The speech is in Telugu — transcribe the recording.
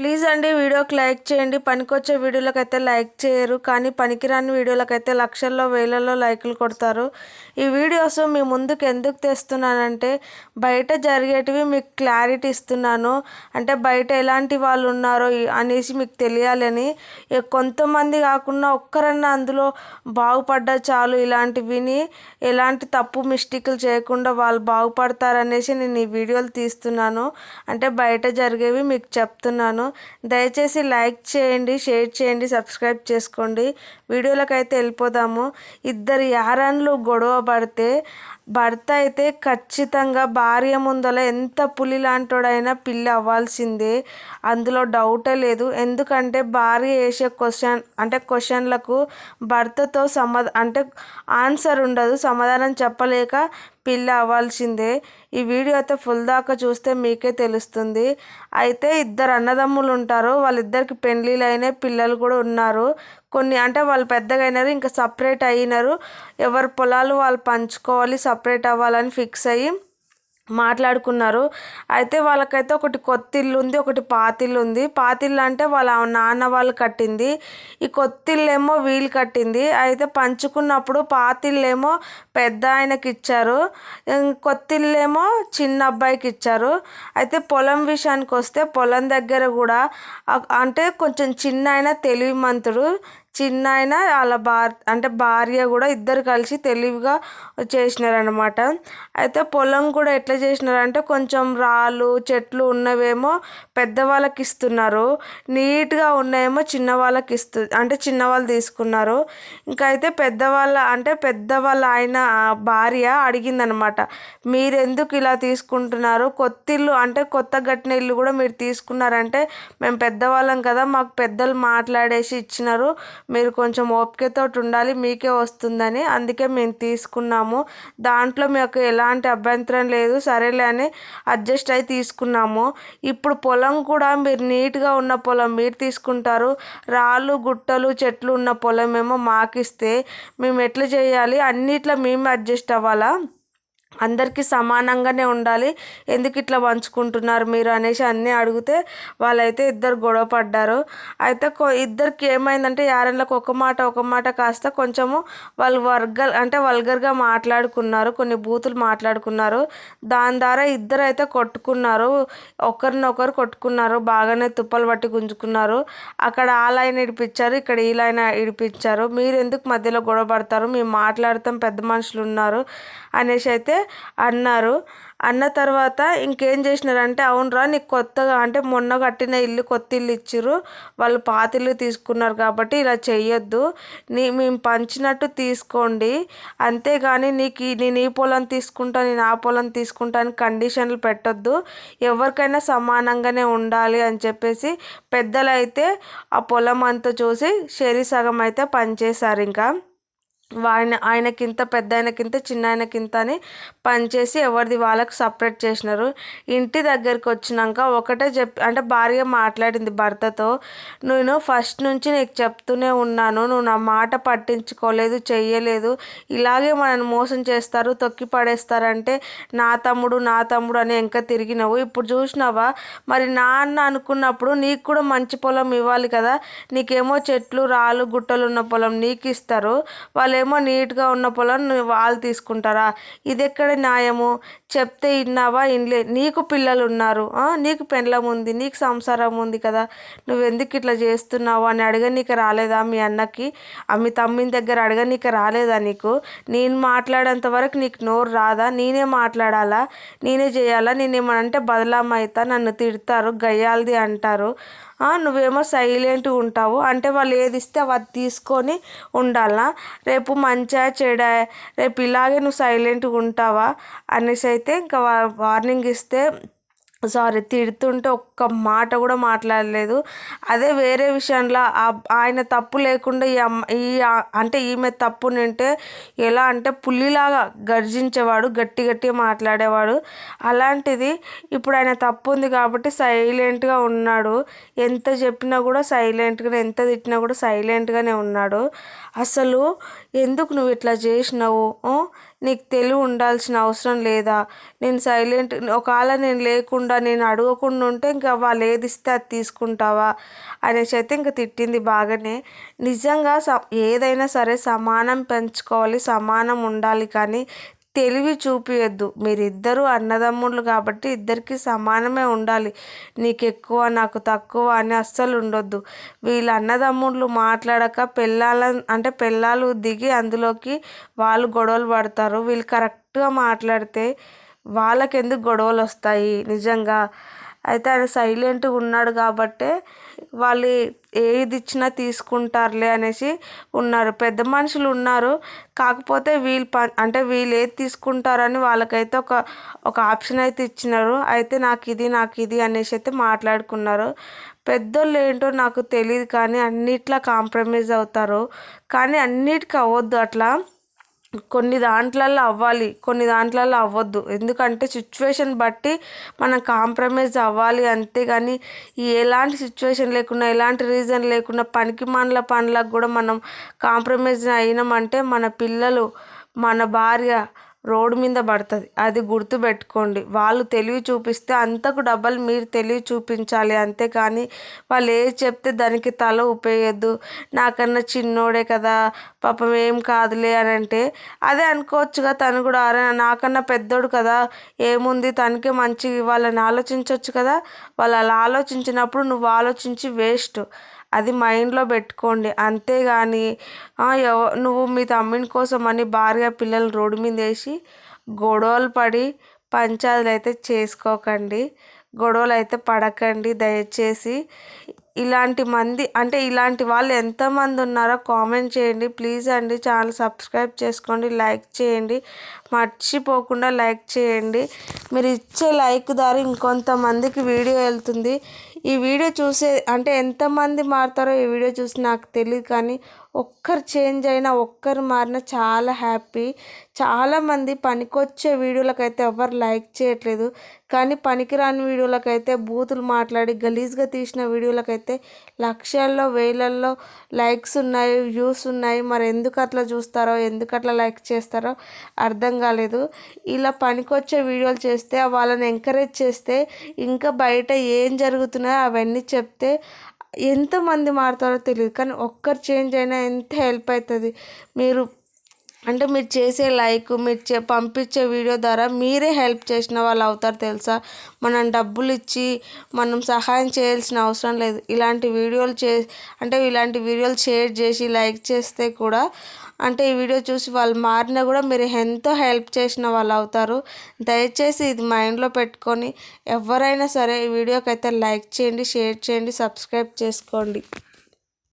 ప్లీజ్ అండి వీడియోకి లైక్ చేయండి. పనికొచ్చే వీడియోలకైతే లైక్ చేయరు. కానీ పనికిరాని వీడియోలకైతే లక్షల్లో వేలలో లైకులు కొడతారు. ఈ వీడియోస్ మీ ముందుకు ఎందుకు తెస్తున్నానంటే బయట జరిగేటివి మీకు క్లారిటీ ఇస్తున్నాను. అంటే బయట ఎలాంటి వాళ్ళు ఉన్నారో అనేసి మీకు తెలియాలని. కొంతమంది కాకుండా ఒక్కరన్నా అందులో బాగుపడ్డా చాలు ఇలాంటి విని ఎలాంటి తప్పు మిస్టేకులు చేయకుండా వాళ్ళు బాగుపడతారనేసి నేను ఈ వీడియోలు తీస్తున్నాను. అంటే బయట జరిగేవి మీకు చెప్తున్నాను. దయచేసి లైక్ చేయండి షేర్ చేయండి సబ్స్క్రైబ్ చేసుకోండి. వీడియోలకు అయితే వెళ్ళిపోదాము. ఇద్దరు యారన్లు గొడవ పడితే భర్త అయితే ఖచ్చితంగా భార్య ముందల ఎంత పులి లాంటోడైనా పిల్లి అవ్వాల్సిందే. అందులో డౌటే లేదు. ఎందుకంటే భార్య వేసే క్వశ్చన్ అంటే క్వశ్చన్లకు భర్తతో సమా అంటే ఆన్సర్ ఉండదు. సమాధానం చెప్పలేక పిల్ల అవ్వాల్సిందే. ఈ వీడియో అయితే ఫుల్ దాకా చూస్తే మీకే తెలుస్తుంది. అయితే ఇద్దరు అన్నదమ్ములు ఉంటారు. వాళ్ళిద్దరికి పెళ్ళిళ్ళు అయినాయి పిల్లలు కూడా ఉన్నారు. కొన్ని అంటే వాళ్ళు పెద్దగా అయినారు ఇంకా సపరేట్ అయినారు. ఎవరి పొలాలు వాళ్ళు పంచుకోవాలి సపరేట్ అవ్వాలని ఫిక్స్ అయ్యి మాట్లాడుకున్నారు. అయితే వాళ్ళకైతే ఒకటి కొత్త ఇల్లు ఉంది ఒకటి పాతిల్లు ఉంది పాతిల్లు అంటే వాళ్ళ నాన్న వాళ్ళు కట్టింది. ఈ కొత్త ఏమో వీళ్ళు కట్టింది. అయితే పంచుకున్నప్పుడు పాతిల్లేమో పెద్ద ఆయనకి ఇచ్చారు. కొత్త ఏమో చిన్న అబ్బాయికి ఇచ్చారు. అయితే పొలం విషయానికి వస్తే పొలం దగ్గర కూడా అంటే కొంచెం చిన్న ఆయన తెలివిమంతుడు. చిన్నాయన వాళ్ళ భార్ అంటే భార్య కూడా ఇద్దరు కలిసి తెలివిగా చేసినారనమాట అయితే పొలం కూడా ఎట్లా చేసినారంటే కొంచెం రాళ్ళు చెట్లు ఉన్నవేమో పెద్దవాళ్ళకి ఇస్తున్నారు నీట్గా ఉన్నాయేమో చిన్న వాళ్ళకి ఇస్తు అంటే చిన్నవాళ్ళు తీసుకున్నారు. ఇంకా అయితే పెద్దవాళ్ళ అంటే పెద్దవాళ్ళ ఆయన భార్య అడిగిందనమాట మీరెందుకు ఇలా తీసుకుంటున్నారు? కొత్త ఇల్లు అంటే కొత్త కట్టిన ఇల్లు కూడా మీరు తీసుకున్నారంటే మేము పెద్దవాళ్ళం కదా మాకు పెద్దలు మాట్లాడేసి ఇచ్చినారు. మీరు కొంచెం ఓపికతో ఉండాలి మీకే వస్తుందని. అందుకే మేము తీసుకున్నాము. దాంట్లో మీకు ఎలాంటి అభ్యంతరం లేదు. సరేలే అని అడ్జస్ట్ అయి తీసుకున్నాము. ఇప్పుడు పొలం కూడా మీరు నీట్గా ఉన్న పొలం మీరు తీసుకుంటారు. రాళ్ళు గుట్టలు చెట్లు ఉన్న పొలం ఏమో మాకిస్తే మేము ఎట్లా చేయాలి? అన్నిట్లో మేము అడ్జస్ట్ అవ్వాలా? అందరికీ సమానంగానే ఉండాలి. ఎందుకు ఇట్లా పంచుకుంటున్నారు మీరు అనేసి అన్నీ అడిగితే వాళ్ళైతే ఇద్దరు గొడవ పడ్డారు. అయితే ఇద్దరికి ఏమైందంటే యారెన్లకు ఒక మాట ఒక మాట కాస్త కొంచెము వాళ్ళు వర్గల్ అంటే వల్గర్గా మాట్లాడుకున్నారు. కొన్ని బూతులు మాట్లాడుకున్నారు. దాని ద్వారా ఇద్దరు అయితే కొట్టుకున్నారు. ఒకరినొకరు కొట్టుకున్నారు. బాగానే తుప్పలు పట్టి గుంజుకున్నారు. అక్కడ ఆ లైన్ ఇడిపించారు ఇక్కడ ఈ లైన్ ఇడిపించారు. మీరు ఎందుకు మధ్యలో గొడవ పడతారు? మేము మాట్లాడతాం పెద్ద మనుషులు ఉన్నారు అనేసి అయితే అన్నారు. అన్న తర్వాత ఇంకేం చేసినారంటే అవునరా నీకు కొత్తగా అంటే మొన్న కట్టిన ఇల్లు కొత్త ఇల్లు ఇచ్చిర్రు. వాళ్ళు పాత ఇల్లు తీసుకున్నారు కాబట్టి ఇలా చెయ్యొద్దు. నీ మేము పంచినట్టు తీసుకోండి. అంతేగాని నీకు నేను ఈ పొలం తీసుకుంటా నేను ఆ పొలం తీసుకుంటా అని కండిషన్లు పెట్టొద్దు. ఎవరికైనా సమానంగానే ఉండాలి అని చెప్పేసి పెద్దలైతే ఆ పొలం అంతా చూసి షెరీ సగం అయితే పనిచేశారు ఇంకా. ఆయన ఆయనకింత పెద్ద ఆయనకింత చిన్న ఆయనకింత అని పనిచేసి ఎవరిది వాళ్ళకు సపరేట్ చేసినారు. ఇంటి దగ్గరికి వచ్చినాక ఒకటే చెప్ అంటే భార్య మాట్లాడింది భర్తతో నేను ఫస్ట్ నుంచి నీకు చెప్తూనే ఉన్నాను. నువ్వు నా మాట పట్టించుకోలేదు చెయ్యలేదు. ఇలాగే మనల్ని మోసం చేస్తారు తొక్కి పడేస్తారంటే నా తమ్ముడు నా తమ్ముడు అని ఇంకా తిరిగినావు. ఇప్పుడు చూసినావా? మరి నాన్న అనుకున్నప్పుడు నీకు కూడా మంచి పొలం ఇవ్వాలి కదా. నీకేమో చెట్లు రాళ్ళు గుట్టలు ఉన్న పొలం నీకు ఇస్తారు. వాళ్ళు ఏమో నీట్గా ఉన్న పొలం వాళ్ళు తీసుకుంటారా? ఇది ఎక్కడ న్యాయము? చెప్తే విన్నావా ఇన్లే నీకు పిల్లలు ఉన్నారు నీకు పెండ్లం ఉంది నీకు సంసారం ఉంది కదా. నువ్వు ఎందుకు ఇట్లా చేస్తున్నావు? అని అడగనీక రాలేదా మీ అన్నకి? మీ తమ్మిని దగ్గర అడగనీక రాలేదా నీకు? నేను మాట్లాడేంత వరకు నీకు నోరు రాదా? నేనే మాట్లాడాలా? నేనే చేయాలా? నేనేమనంటే బదలాం అవుతా నన్ను తిడతారు గయ్యాలది అంటారు. నువ్వేమో సైలెంట్గా ఉంటావు. అంటే వాళ్ళు ఏది ఇస్తే అది తీసుకొని ఉండాలా? రేపు మంచిగా చెడ? రేపు ఇలాగే నువ్వు సైలెంట్గా ఉంటావా? అనేసి అయితే ఇంకా వార్నింగ్ ఇస్తే సారీ తిడుతుంటే ఒక్క మాట కూడా మాట్లాడలేదు. అదే వేరే విషయంలో ఆయన తప్పు లేకుండా ఈ అమ్మ ఈ అంటే ఈమె తప్పు నింటే ఎలా అంటే పుల్లిలాగా గర్జించేవాడు గట్టి గట్టిగా మాట్లాడేవాడు. అలాంటిది ఇప్పుడు ఆయన తప్పు ఉంది కాబట్టి సైలెంట్గా ఉన్నాడు. ఎంత చెప్పినా కూడా సైలెంట్గా ఎంత తిట్టినా కూడా సైలెంట్గానే ఉన్నాడు. అసలు ఎందుకు నువ్వు ఇట్లా చేసినావు? నీకు తెలివి ఉండాల్సిన అవసరం లేదా? నేను సైలెంట్ ఒకవేళ నేను లేకుండా నేను అడగకుండా ఉంటే ఇంకా వాళ్ళు ఏది ఇస్తే అది తీసుకుంటావా? అనేసి అయితే ఇంకా తిట్టింది బాగానే. నిజంగా స ఏదైనా సరే సమానం పెంచుకోవాలి సమానం ఉండాలి కానీ తెలివి చూపియద్దు. మీరిద్దరూ అన్నదమ్ముళ్ళు కాబట్టి ఇద్దరికి సమానమే ఉండాలి. నీకు ఎక్కువ నాకు తక్కువ అని అస్సలు ఉండొద్దు. వీళ్ళ అన్నదమ్ముళ్ళు మాట్లాడక పెళ్ళాల అంటే పెళ్ళాలు దిగి అందులోకి వాళ్ళు గొడవలు పడతారు. వీళ్ళు కరెక్ట్గా మాట్లాడితే వాళ్ళకెందుకు గొడవలు వస్తాయి నిజంగా. అయితే ఆయన సైలెంట్గా ఉన్నాడు కాబట్టే వాళ్ళు ఏది ఇచ్చినా తీసుకుంటారులే అనేసి ఉన్నారు. పెద్ద మనుషులు ఉన్నారు. కాకపోతే వీళ్ళు ప అంటే వీళ్ళు ఏది తీసుకుంటారని వాళ్ళకైతే ఒక ఒక ఆప్షన్ అయితే ఇచ్చినారు. అయితే నాకు ఇది నాకు ఇది అనేసి అయితే మాట్లాడుకున్నారు. పెద్దోళ్ళు ఏంటో నాకు తెలియదు కానీ అన్నిట్లా కాంప్రమైజ్ అవుతారు. కానీ అన్నిటికీ అవ్వద్దు అట్లా. కొన్ని దాంట్లల్లో అవ్వాలి కొన్ని దాంట్లల్లో అవ్వద్దు. ఎందుకంటే సిచ్యువేషన్ బట్టి మనం కాంప్రమైజ్ అవ్వాలి అంతేగాని ఎలాంటి సిచ్యువేషన్ లేకుండా ఎలాంటి రీజన్ లేకుండా పనికి మనల పనులకు కూడా మనం కాంప్రమైజ్ అయినామంటే మన పిల్లలు మన భార్య రోడ్డు మీద పడుతుంది. అది గుర్తుపెట్టుకోండి వాళ్ళు తెలివి చూపిస్తే అంతకు డబ్బులు మీరు తెలివి చూపించాలి అంతేకాని వాళ్ళు ఏది చెప్తే దానికి తల ఉపయోగద్దు నాకన్నా చిన్నోడే కదా పాపం ఏం కాదులే అని అంటే అదే అనుకోవచ్చుగా తను కూడా. అరే నాకన్నా పెద్దోడు కదా ఏముంది? తనకే మంచి వాళ్ళని ఆలోచించవచ్చు కదా. వాళ్ళు అలా ఆలోచించినప్పుడు నువ్వు ఆలోచించి వేస్ట్. అది మైండ్లో పెట్టుకోండి. అంతేగాని ఎవ నువ్వు మీ తమ్ముని కోసం అని భార్య పిల్లల్ని రోడ్డు మీద వేసి గొడవలు పడి పంచాయతీలు అయితే చేసుకోకండి. గొడవలు అయితే పడకండి. దయచేసి ఇలాంటి మంది అంటే ఇలాంటి వాళ్ళు ఎంతమంది ఉన్నారో కామెంట్ చేయండి. ప్లీజ్ అండి ఛానల్ సబ్స్క్రైబ్ చేసుకోండి లైక్ చేయండి. మర్చిపోకుండా లైక్ చేయండి. మీరు ఇచ్చే లైక్ ద్వారా ఇంకొంతమందికి వీడియో వెళ్తుంది. ఈ వీడియో చూసే అంటే ఎంతమంది మారుతారో ఈ వీడియో చూసి నాకు తెలియదు కానీ ఒక్కరు చేంజ్ అయినా ఒక్కరు మారిన చాలా హ్యాపీ. చాలామంది పనికొచ్చే వీడియోలకైతే ఎవరు లైక్ చేయట్లేదు. కానీ పనికిరాని వీడియోలకైతే బూతులు మాట్లాడి గలీజ్గా తీసిన వీడియోలకైతే లక్షల్లో వేలల్లో లైక్స్ ఉన్నాయి వ్యూస్ ఉన్నాయి. మరి ఎందుకు అట్లా చూస్తారో ఎందుకు అట్లా లైక్ చేస్తారో అర్థం కాలేదు. ఇలా పనికొచ్చే వీడియోలు చేస్తే వాళ్ళని ఎంకరేజ్ చేస్తే ఇంకా బయట ఏం జరుగుతున్నాయో అవన్నీ చెప్తే ఎంతమంది మారుతారో తెలియదు కానీ ఒక్కరు చేంజ్ అయినా ఎంత హెల్ప్ అవుతుంది. మీరు అంటే మీరు చేసే లైక్ మీరు చే పంపించే వీడియో ద్వారా మీరే హెల్ప్ చేసిన వాళ్ళు అవుతారు తెలుసా? మనం డబ్బులు ఇచ్చి మనం సహాయం చేయాల్సిన అవసరం లేదు. ఇలాంటి వీడియోలు చే అంటే ఇలాంటి వీడియోలు షేర్ చేసి లైక్ చేస్తే కూడా అంటే ఈ వీడియో చూసి వాళ్ళు మారినా కూడా మీరు ఎంతో హెల్ప్ చేసిన వాళ్ళు అవుతారు. దయచేసి ఇది మైండ్లో పెట్టుకొని ఎవరైనా సరే ఈ వీడియోకి అయితే లైక్ చేయండి షేర్ చేయండి సబ్స్క్రైబ్ చేసుకోండి.